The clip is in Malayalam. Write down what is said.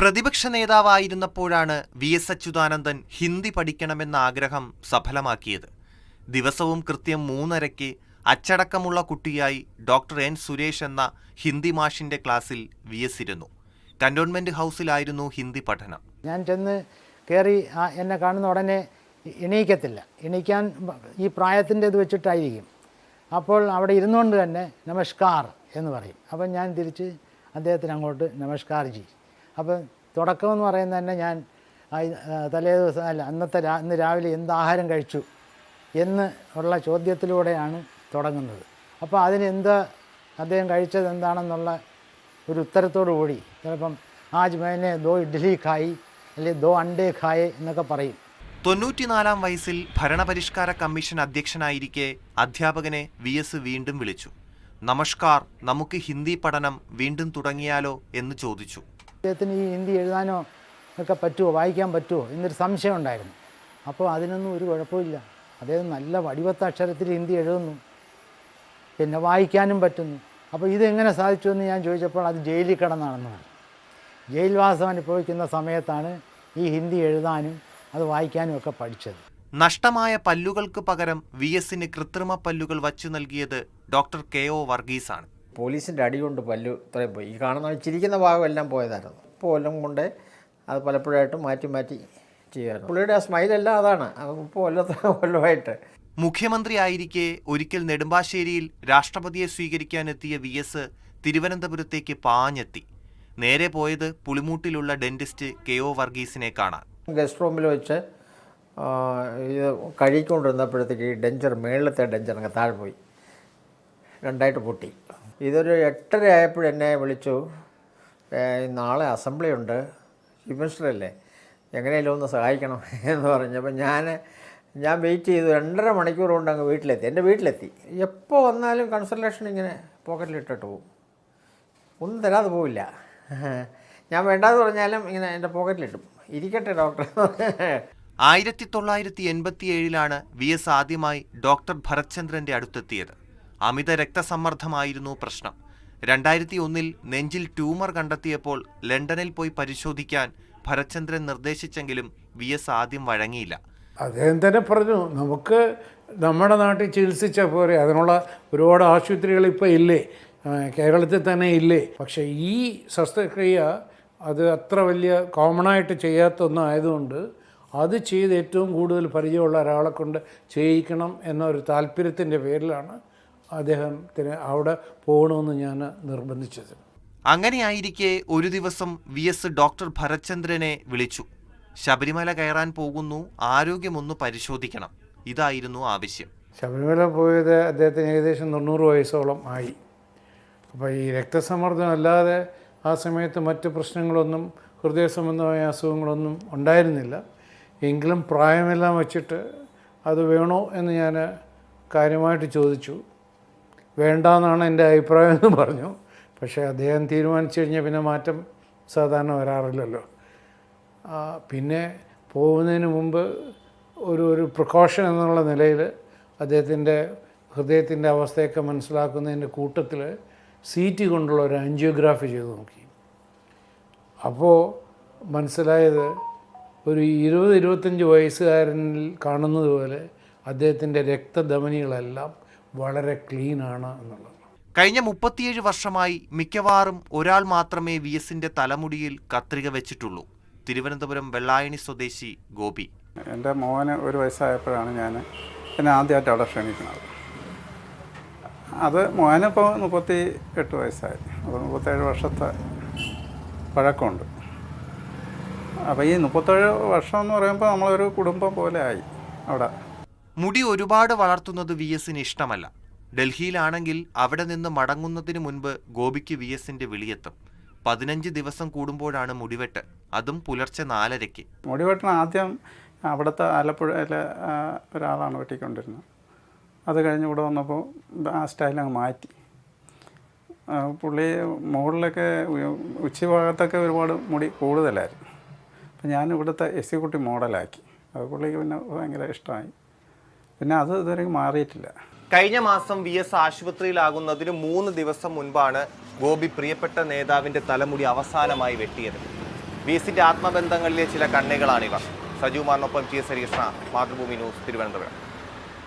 പ്രതിപക്ഷ നേതാവായിരുന്നപ്പോഴാണ് വി എസ് അച്യുതാനന്ദൻ ഹിന്ദി പഠിക്കണമെന്ന ആഗ്രഹം സഫലമാക്കിയത്. ദിവസവും കൃത്യം മൂന്നരയ്ക്ക് അച്ചടക്കമുള്ള കുട്ടിയായി ഡോക്ടർ എൻ സുരേഷ് എന്ന ഹിന്ദി മാഷിന്റെ ക്ലാസ്സിൽ വി എസ് ഇരുന്നു. കന്റോൺമെന്റ് ഹൗസിലായിരുന്നു ഹിന്ദി പഠനം. ഞാൻ ചെന്ന് കയറി എന്നെ കാണുന്ന ഉടനെ എണീക്കത്തില്ല. എണീക്കാൻ ഈ പ്രായത്തിന്റെ ഇത് വെച്ചിട്ടായിരിക്കും. അപ്പോൾ അവിടെ ഇരുന്നുകൊണ്ട് തന്നെ നമസ്കാർ എന്ന് പറയും. അപ്പം ഞാൻ തിരിച്ച് അദ്ദേഹത്തിന് അങ്ങോട്ട് നമസ്കാർ ജി അപ്പം തുടക്കമെന്ന് പറയുന്നത് തന്നെ ഞാൻ തലേ ദിവസം അല്ല അന്നത്തെ രാ ഇന്ന് രാവിലെ എന്ത് ആഹാരം കഴിച്ചു എന്ന് ഉള്ള ചോദ്യത്തിലൂടെയാണ് തുടങ്ങുന്നത്. അപ്പോൾ അതിനെന്ത് അദ്ദേഹം കഴിച്ചത് എന്താണെന്നുള്ള ഒരു ഉത്തരത്തോടു കൂടി ചിലപ്പം ആജ് മേനെ ദോ ഇഡ്ഡലി ഖായി അല്ലെങ്കിൽ ദോ അണ്ടേ ഖായ് എന്നൊക്കെ പറയും. തൊണ്ണൂറ്റിനാലാം വയസ്സിൽ ഭരണപരിഷ്കാര കമ്മീഷൻ അധ്യക്ഷനായിരിക്കെ അധ്യാപകനെ വി എസ് വീണ്ടും വിളിച്ചു. നമസ്കാർ നമുക്ക് ഹിന്ദി പഠനം വീണ്ടും തുടങ്ങിയാലോ എന്ന് ചോദിച്ചു. അദ്ദേഹത്തിന് ഈ ഹിന്ദി എഴുതാനോ ഒക്കെ പറ്റുമോ വായിക്കാൻ പറ്റുമോ എന്നൊരു സംശയം ഉണ്ടായിരുന്നു. അപ്പോൾ അതിനൊന്നും ഒരു കുഴപ്പമില്ല അദ്ദേഹം നല്ല വടിവത്ത അക്ഷരത്തിൽ ഹിന്ദി എഴുതുന്നു. പിന്നെ വായിക്കാനും പറ്റുന്നു. അപ്പോൾ ഇതെങ്ങനെ സാധിച്ചു എന്ന് ഞാൻ ചോദിച്ചപ്പോൾ അത് ജയിലിൽ കിടന്നാണെന്ന് പറഞ്ഞു. ജയിൽവാസം അനുഭവിക്കുന്ന സമയത്താണ് ഈ ഹിന്ദി എഴുതാനും അത് വായിക്കാനും ഒക്കെ പഠിച്ചത്. നഷ്ടമായ പല്ലുകൾക്ക് പകരം വി എസിന് കൃത്രിമ പല്ലുകൾ വച്ചു നൽകിയത് ഡോക്ടർ കെ ഒ വർഗീസാണ്. പോലീസിന്റെ അടി കൊണ്ട് പല്ലു ഇത്രയും പോയി. ഈ കാണുന്ന ചിരിക്കുന്ന ഭാഗം എല്ലാം പോയതായിരുന്നു. ഇപ്പോൾ എല്ലാം കൊണ്ട് അത് പലപ്പോഴായിട്ട് മാറ്റി മാറ്റി ചെയ്യുമായിരുന്നു. പുള്ളിയുടെ ആ സ്മൈലെല്ലാം അതാണ്. അത് ഇപ്പോൾ കൊല്ലത്തെ കൊല്ലമായിട്ട് മുഖ്യമന്ത്രിയായിരിക്കെ ഒരിക്കൽ നെടുമ്പാശ്ശേരിയിൽ രാഷ്ട്രപതിയെ സ്വീകരിക്കാനെത്തിയ വി എസ് തിരുവനന്തപുരത്തേക്ക് പാഞ്ഞെത്തി. നേരെ പോയത് പുളിമൂട്ടിലുള്ള ഡെന്റിസ്റ്റ് കെ ഒ വർഗീസിനെ കാണാൻ. ഗസ്റ്റ് റൂമിൽ വെച്ച് ഇത് കഴുകിക്കൊണ്ടിരുന്നപ്പോഴത്തേക്ക് ഈ ഡെഞ്ചർ മേളിലത്തെ ഡെഞ്ചർ അങ്ങ് താഴെ പോയി. രണ്ടായിട്ട് പൊട്ടി. ഇതൊരു എട്ടര ആയപ്പോഴെന്നെ വിളിച്ചു. നാളെ അസംബ്ലി ഉണ്ട്. ചീഫ് മിനിസ്റ്റർ അല്ലേ? എങ്ങനെയല്ലോ ഒന്ന് സഹായിക്കണം എന്ന് പറഞ്ഞപ്പോൾ ഞാൻ ഞാൻ വെയിറ്റ് ചെയ്തു. രണ്ടര മണിക്കൂർ കൊണ്ട് അങ്ങ് വീട്ടിലെത്തി. എന്റെ വീട്ടിലെത്തി. എപ്പോൾ വന്നാലും കൺസൾട്ടേഷൻ ഇങ്ങനെ പോക്കറ്റിലിട്ടിട്ട് പോകും ഒന്നും തരാതെ പോവില്ല. ഞാൻ വേണ്ടാന്ന് പറഞ്ഞാലും ഇങ്ങനെ എന്റെ പോക്കറ്റിലിട്ടും ഇരിക്കട്ടെ ഡോക്ടർ ആയിരത്തി തൊള്ളായിരത്തി എൺപത്തിയേഴിലാണ് വി എസ് ആദ്യമായി ഡോക്ടർ ഭരത്ചന്ദ്രന്റെ അടുത്തെത്തിയത്. അമിത രക്തസമ്മർദ്ദമായിരുന്നു പ്രശ്നം. രണ്ടായിരത്തി ഒന്നിൽ നെഞ്ചിൽ ട്യൂമർ കണ്ടെത്തിയപ്പോൾ ലണ്ടനിൽ പോയി പരിശോധിക്കാൻ ഭരചന്ദ്രൻ നിർദ്ദേശിച്ചെങ്കിലും വി എസ് ആദ്യം വഴങ്ങിയില്ല. അദ്ദേഹം തന്നെ പറഞ്ഞു നമുക്ക് നമ്മുടെ നാട്ടിൽ ചികിത്സിച്ചാൽ പോരെ അതിനുള്ള ഒരുപാട് ആശുപത്രികൾ ഇപ്പോൾ ഇല്ലേ? കേരളത്തിൽ തന്നെ ഇല്ലേ? പക്ഷേ ഈ ശസ്ത്രക്രിയ അത് അത്ര വലിയ കോമൺ ആയിട്ട് ചെയ്യാത്ത ഒന്നായതുകൊണ്ട് അത് ചെയ്ത് ഏറ്റവും കൂടുതൽ പരിചയമുള്ള ഒരാളെ കൊണ്ട് ചെയ്യിക്കണം എന്നൊരു താല്പര്യത്തിന്റെ പേരിലാണ് അദ്ദേഹത്തിന് അവിടെ പോകണമെന്ന് ഞാൻ നിർബന്ധിച്ചത്. അങ്ങനെയായിരിക്കെ ഒരു ദിവസം വി എസ് ഡോക്ടർ ഭരചന്ദ്രനെ വിളിച്ചു. ശബരിമല കയറാൻ പോകുന്നു ആരോഗ്യമൊന്ന് പരിശോധിക്കണം. ഇതായിരുന്നു ആവശ്യം. ശബരിമല പോയത് അദ്ദേഹത്തിന് ഏകദേശം തൊണ്ണൂറ് വയസ്സോളം ആയി. അപ്പോൾ ഈ രക്തസമ്മർദ്ദം അല്ലാതെ ആ സമയത്ത് മറ്റ് പ്രശ്നങ്ങളൊന്നും ഹൃദയ സംബന്ധമായ അസുഖങ്ങളൊന്നും ഉണ്ടായിരുന്നില്ല. എങ്കിലും പ്രായമെല്ലാം വച്ചിട്ട് അത് വേണോ എന്ന് ഞാൻ കാര്യമായിട്ട് ചോദിച്ചു. വേണ്ടാന്നാണ് എന്റെ അഭിപ്രായം എന്ന് പറഞ്ഞു. പക്ഷേ അദ്ദേഹം തീരുമാനിച്ചു കഴിഞ്ഞാൽ പിന്നെ മാറ്റം സാധാരണ വരാറില്ലല്ലോ. പിന്നെ പോകുന്നതിന് മുമ്പ് ഒരു ഒരു പ്രിക്കോഷൻ എന്നുള്ള നിലയിൽ അദ്ദേഹത്തിന്റെ ഹൃദയത്തിന്റെ അവസ്ഥയൊക്കെ മനസ്സിലാക്കുന്നതിന്റെ കൂട്ടത്തിൽ സീറ്റ് കൊണ്ടുള്ള ഒരു ആൻജിയോഗ്രാഫി ചെയ്ത് നോക്കി. അപ്പോൾ മനസ്സിലായത് ഒരു ഇരുപത് ഇരുപത്തഞ്ച് വയസ്സുകാരനിൽ കാണുന്നത് പോലെ അദ്ദേഹത്തിന്റെ രക്തധമനികളെല്ലാം വളരെ ക്ലീൻ ആണ് എന്നുള്ളത്. കഴിഞ്ഞ മുപ്പത്തിയേഴ് വർഷമായി മിക്കവാറും ഒരാൾ മാത്രമേ വി എസിന്റെ തലമുടിയിൽ കത്രിക വെച്ചിട്ടുള്ളൂ. തിരുവനന്തപുരം വെള്ളായണി സ്വദേശി ഗോപി. എന്റെ മോന് ഒരു വയസ്സായപ്പോഴാണ് ഞാൻ എന്നെ ആദ്യമായിട്ട് അവിടെ ക്ഷണിക്കുന്നത്. അത് മോനിപ്പോൾ മുപ്പത്തി എട്ട് വയസ്സായി. അപ്പോൾ മുപ്പത്തേഴ് വർഷത്തെ പഴക്കമുണ്ട്. അപ്പോൾ ഈ മുപ്പത്തേഴ് വർഷം എന്ന് പറയുമ്പോൾ നമ്മളൊരു കുടുംബം പോലെ ആയി അവിടെ. മുടി ഒരുപാട് വളർത്തുന്നത് വി എസിന് ഇഷ്ടമല്ല. ഡൽഹിയിലാണെങ്കിൽ അവിടെ നിന്ന് മടങ്ങുന്നതിന് മുൻപ് ഗോപിക്ക് വി എസിന്റെ വിളിയെത്തും. പതിനഞ്ച് ദിവസം കൂടുമ്പോഴാണ് മുടിവെട്ട്. അതും പുലർച്ചെ നാലരയ്ക്ക്. മുടിവെട്ടിന് ആദ്യം അവിടുത്തെ ആലപ്പുഴയിലെ ഒരാളാണ് വെട്ടിക്കൊണ്ടിരുന്നത്. അത് കഴിഞ്ഞ് ഇവിടെ വന്നപ്പോൾ ആ സ്റ്റൈൽ അങ്ങ് മാറ്റി. പുള്ളി മുകളിലൊക്കെ ഉച്ചഭാഗത്തൊക്കെ ഒരുപാട് മുടി കൂടുതലായിരുന്നു. അപ്പം ഞാൻ ഇവിടുത്തെ എക്സിക്യൂട്ടീവ് മോഡലാക്കി അത് പുള്ളിക്ക് പിന്നെ ഭയങ്കര ഇഷ്ടമായി. പിന്നെ അത് ഇതുവരെ മാറിയിട്ടില്ല. കഴിഞ്ഞ മാസം വി എസ് ആശുപത്രിയിലാകുന്നതിന് മൂന്ന് ദിവസം മുൻപാണ് ഗോപി പ്രിയപ്പെട്ട നേതാവിന്റെ തലമുടി അവസാനമായി വെട്ടിയത്. വി എസിന്റെ ആത്മബന്ധങ്ങളിലെ ചില കണ്ണികളാണിവർ സജുമാറിനൊപ്പം T S Harikrishna Mathrubhumi news Thiruvananthapuram.